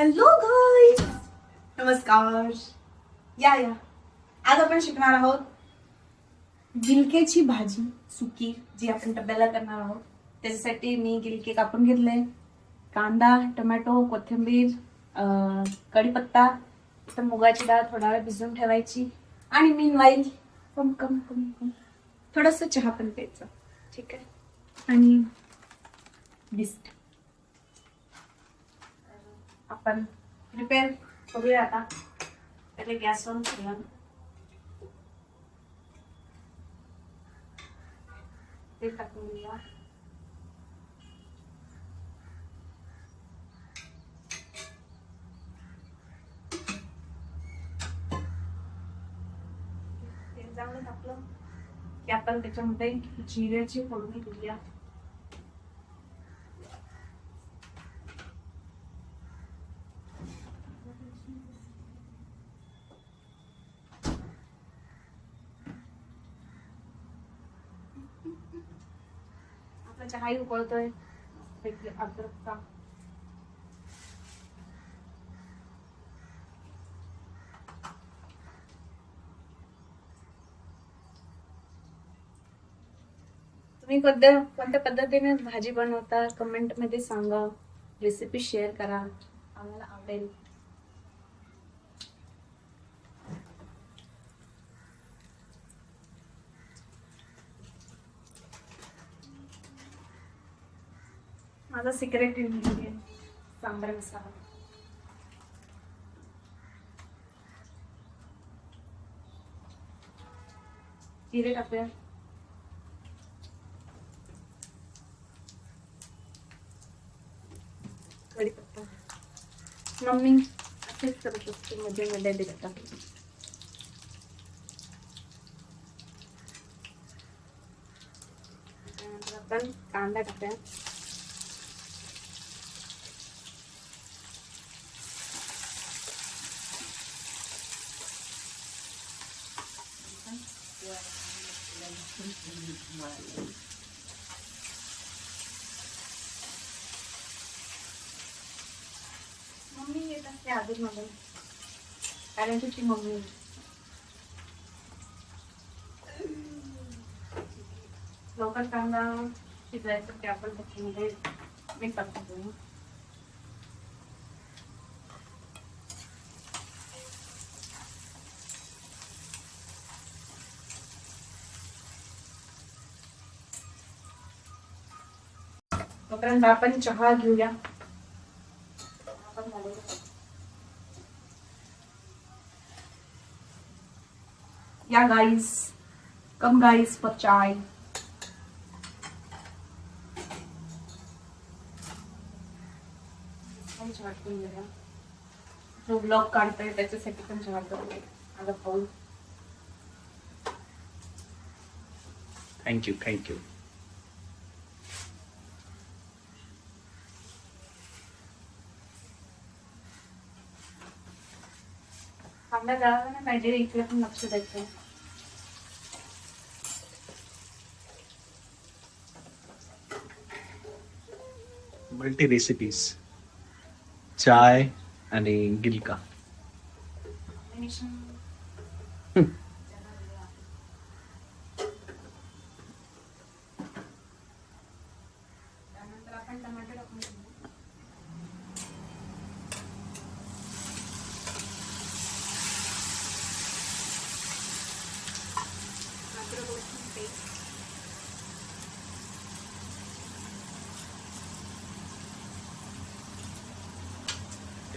Hello guys नमस्कार. या या. आज आपण शिकणार आहोत गिलकेची भाजी सुकी जी आपण डब्याला करणार आहोत. त्याच्यासाठी मी गिलके कापून घेतले. कांदा टोमॅटो कोथिंबीर कढीपत्ता तर मुगाची डाळ थोडा वेळ भिजवून ठेवायची. आणि मी वाईल कम कम कम कम. थोडंसं चहा पण प्यायचं. ठीक आहे? आणि बिस्ट आपण प्रिपेअर करूया आता. पहिले गॅस ऑन करूया. ते टाकून घेऊया. तेल चांगलं टाकलं की आपण त्याच्यामध्ये जिऱ्याची फोडणी दिली आहे. चहाही उकळतोय. अद्रकचा तुम्ही कोणत्या कोणत्या पद्धतीने भाजी बनवता? कमेंटमध्ये सांगा. रेसिपी शेअर करा. आम्हाला आवडेल. माझा सिक्रेट इंग्रेडियंट सांबार मसाला जिरे टाकूया कढीपत्ता मम्मी असेच करत असते मध्ये मध्ये दिसता त्यानंतर आपण कांदा टाकूया मम्मी येत असते अजून मधून कारण तुझी मम्मी. लवकर कांदा शिजायचं ते आपण त्याच्यामध्ये मिक्स टाकतो तोपर्यंत आपण चहा घेऊया. या गाईस कम गाईस फॉर चाय जो ब्लॉग काढतोय त्याच्यासाठी पण चहा करतोय माझा पाऊल. थँक्यू थँक्यू कांदा जळाला नाही पाहिजे इकडे पण लक्ष द्यायचं मल्टी रेसिपीज चाय आणि गिलका.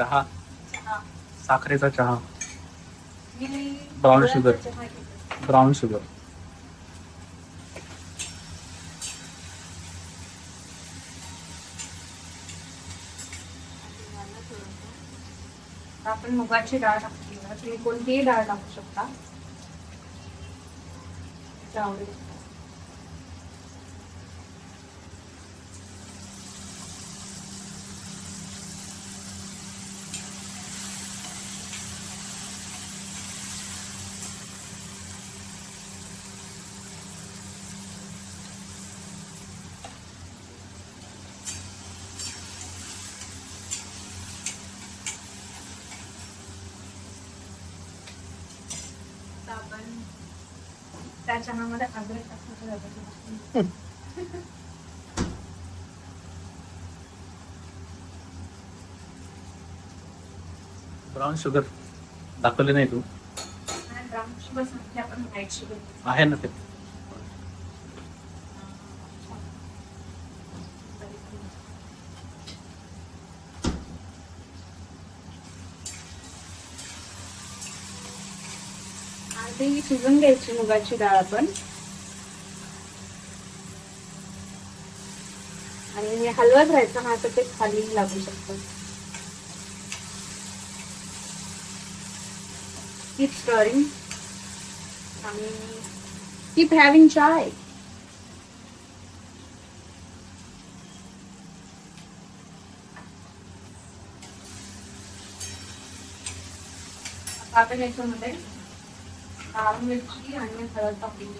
चहा? साखरेचा चहा. ब्राऊन शुगर ब्राऊन शुगर आपण मुगाची डाळ टाकली तुम्ही कोणतीही डाळ टाकू शकता. चहामध्ये करू. ब्राऊन शुगर दाखवले नाही तू? ब्राऊन शुगर आहे ना ते. ही शिजून घ्यायची मुगाची डाळ आपण. आणि हलवत राहायचं हा तर ते खाली लागू शकतो. कीप स्टरिंग आणि कीप हॅव्हिंग चाय आता आपण याच्यामध्ये लाल मिरची आणि हळद टाकून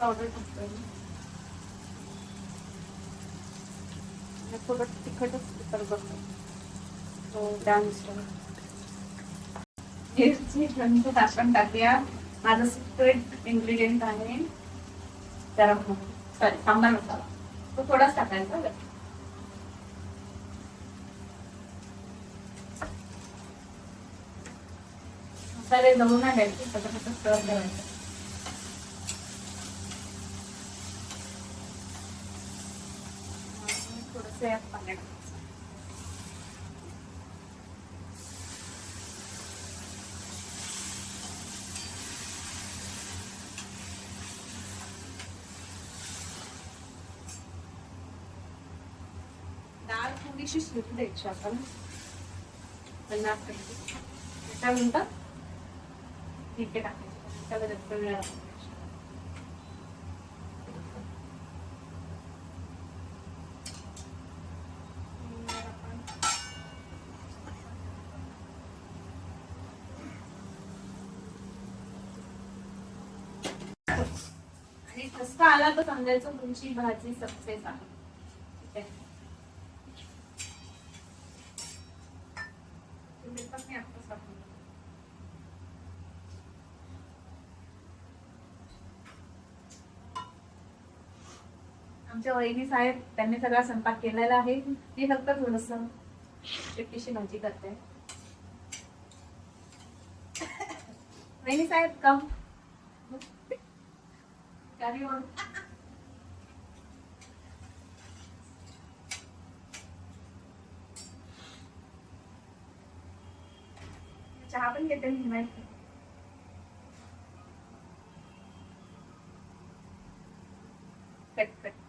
पावडर टाकतोय थोडं तिखटच तिखट बघतो तो त्यानुसार मिरची नंतर आपण टाकूया. माझं सिक्रेट इन्ग्रेडियंट आहे. गरम मसाला सॉरी सांबार मसाला तो थोडाच टाकायचा. मसाले दळून आणायचे सगळं कसं स्टर ठेवायचं थोडंसं यात पाणी डाळ थोडीशी शिजू द्यायची आपण. पन्नास पैकी त्याच्यानंतर ठीक आहे टाकायचं त्याला जास्त आणि ठसका आला तर समजायचं तुमची भाजी सक्सेस आहे. ठीक आहे तुम्ही पण मी आत्ताच टाकून देते. आमच्या वहिनी आहेत त्यांनी सगळा स्वयंपाक केलेला आहे. मी फक्त थोडस चिट्टीशी भाजी करते. वहिनी साहेब कम Carry on. चहा पण घेते मी माहिती कट कट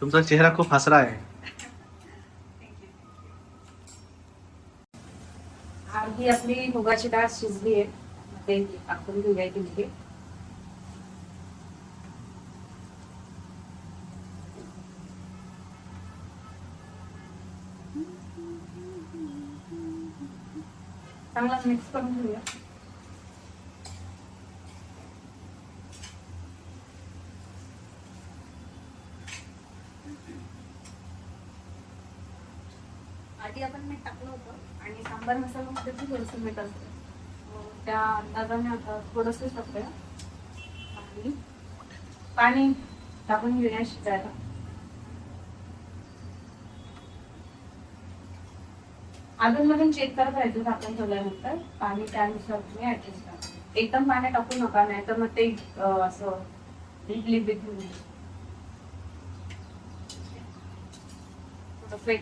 तुमचा चेहरा खूप हसरा आहे. अर्धी आपली मुगाची डाळ शिजली आहे ते टाकून घेऊया ती चांगला मिक्स करून घेऊया. सांबार मसाल्यामध्ये पण थोडंसं मीठ असतं. मग त्या अंदाजाने आता थोडंसं टाकूया. आणि पाणी टाकून घेऊया शिजायला. अजूनमधून चेक करत राहायचं झाकण ठेवल्यानंतर पाणी त्यानुसार तुम्ही ऍडजस्ट करा. एकदम पाणी टाकू नका नाही तर मग ते अं, असं लिबित होऊन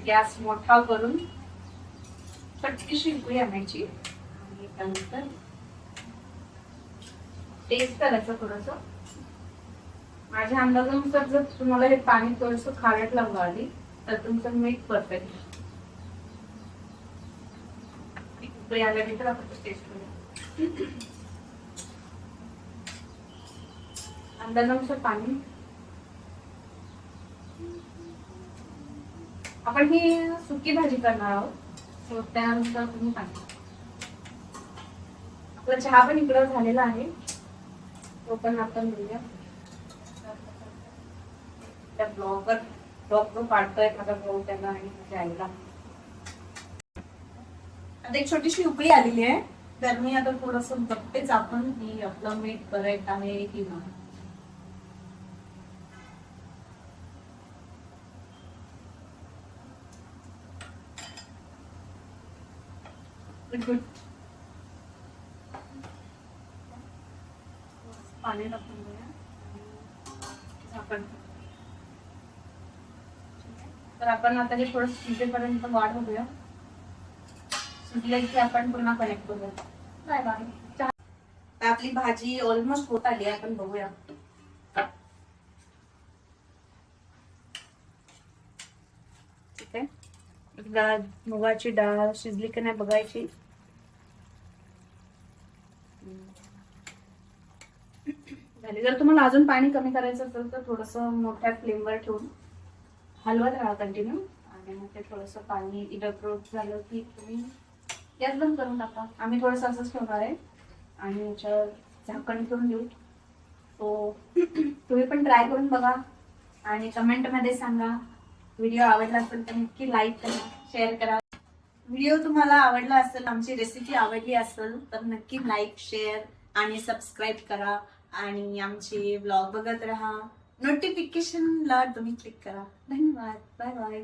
गॅस मोठा करून पटकी शिंकू आणायची आणि त्यानंतर टेस्ट करायचं थोडस. माझ्या अंदाजानुसार जर तुम्हाला हे पाणी थोडस खारट लागलं आली तर तुमचं मीठ परफेक्ट उकळी आल्यानंतर आपण टेस्ट करू अंदाजानुसार पाणी. आपण ही सुकी भाजी करणार आहोत. त्यानुसार तुम्ही पाणी आपला चहा पण इकडं झालेला आहे. तो पण आपण घेऊया त्या ब्लॉगर ब्लॉग जो काढतोय माझा ब्लॉग त्याला आणि माझ्या आईला. आता एक छोटीशी उकळी आलेली आहे. तर मी आता थोडस बघतेच आपण की आपलं मीठ परत आहे की गुड पाणी टाकून झाकण. तर आपण आता हे थोडं शिजेपर्यंत वाढ होऊया शिजलं की आपण पुन्हा कनेक्ट करूया. Bye bye. आपली भाजी ऑलमोस्ट होत आली आपण बघूया. ठीक आहे? मुगाची डाळ शिजली की नाही बघायची? झाली जर तुम्हाला अजून पाणी कमी करायचं असेल तर थोडस मोठ्या फ्लेमवर ठेवून हलवत राहा कंटिन्यू आणि मग ते थोडस पाणी इडक्रोट झालं की तुम्ही गॅस बंद करून टाका. आम्ही थोडंसं असंच ठेवणार आहे. आणि याच्यावर झाकण ठेवून देऊ. तो तुम्ही पण ट्राय करून बघा. आणि कमेंटमध्ये सांगा. व्हिडिओ आवडला असेल तर नक्की लाईक करा शेअर करा. व्हिडिओ तुम्हाला आवडला असेल आमची रेसिपी आवडली असेल तर नक्की लाईक शेअर आणि सबस्क्राईब करा. आणि आमचे ब्लॉग बघत राहा. नोटिफिकेशनला तुम्ही क्लिक करा. धन्यवाद. Bye bye